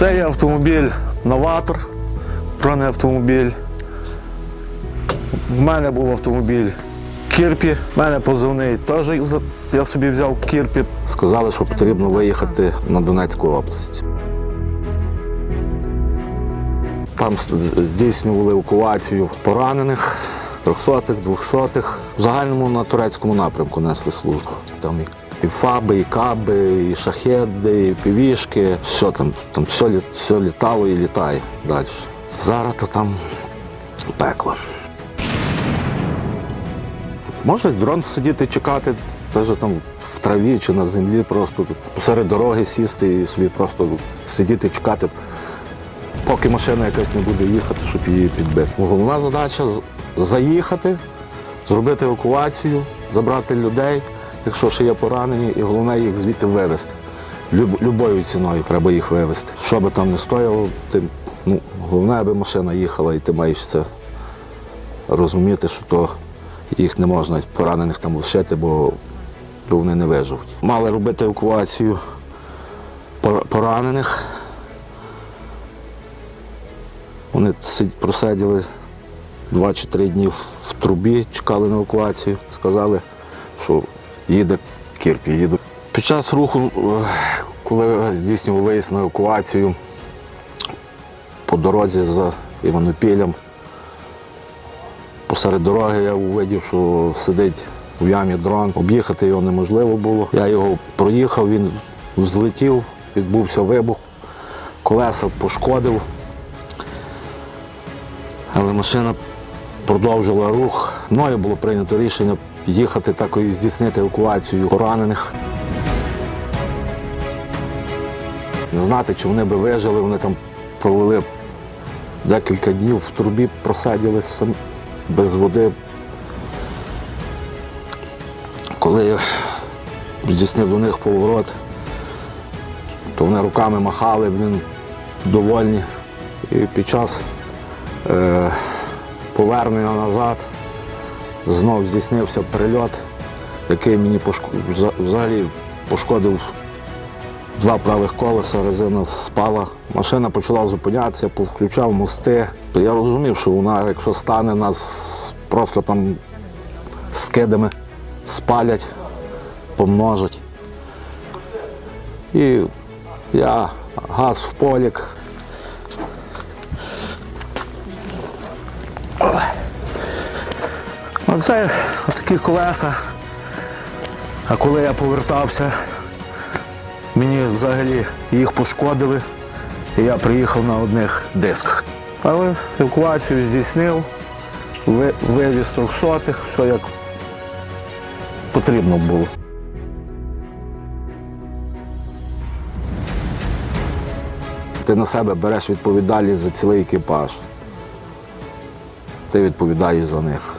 Це є автомобіль новатор, бронеавтомобіль. В мене був автомобіль Кірпі. В мене позивний теж я собі взяв Кірпі. Сказали, що потрібно виїхати на Донецьку область. Там здійснювали евакуацію поранених, трьохсотих, двохсотих. В загальному на турецькому напрямку несли службу. Там і, фаби, і каби, і шахеди, і півішки. Все там, там все, все літало і літає далі. Зараз то там пекло. Може дрон сидіти чекати, теж там в траві чи на землі, просто посеред дороги сісти і собі просто сидіти, чекати, поки машина якась не буде їхати, щоб її підбити. Головна задача заїхати, зробити евакуацію, забрати людей, якщо ще є поранені, і головне їх звідти вивезти. Люб- Любою ціною треба їх вивезти. Що би там не стояло, ти, ну, головне, аби машина їхала, і ти маєш це розуміти, що то їх не можна поранених там лишити, бо, вони не виживуть. Мали робити евакуацію поранених. Вони сид- просиділи два чи три дні в трубі, чекали на евакуацію. Сказали, що їде Кірпі, їду. Під час руху, е, коли здійснював виїзд на евакуацію по дорозі за Іванопілем, Посеред дороги я увидів, що сидить в ямі дрон. Об'їхати його неможливо було. Я його проїхав, він взлетів, відбувся вибух, колеса пошкодив. Але машина продовжила рух. Мною було прийнято рішення їхати так і здійснити евакуацію поранених. Не знати, чи вони би вижили, вони там провели декілька днів в трубі, просиділи сам- без води. Коли здійснив до них поворот, то вони руками махали, блін, довольні. І під час е, повернення назад знов здійснився прильот, який мені взагалі пошкодив два правих колеса, резина спала. Машина почала зупинятися, я включав мости. Я розумів, що вона, якщо стане, нас просто там скидами спалять, помножать. І я газ в полік. Оце такі колеса. А коли я повертався, мені взагалі їх пошкодили, і я приїхав на одних дисках. Але евакуацію здійснив, ви- вивіз трьохсотих, все як потрібно було. Ти на себе береш відповідальність за цілий екіпаж. Ти відповідаєш за них.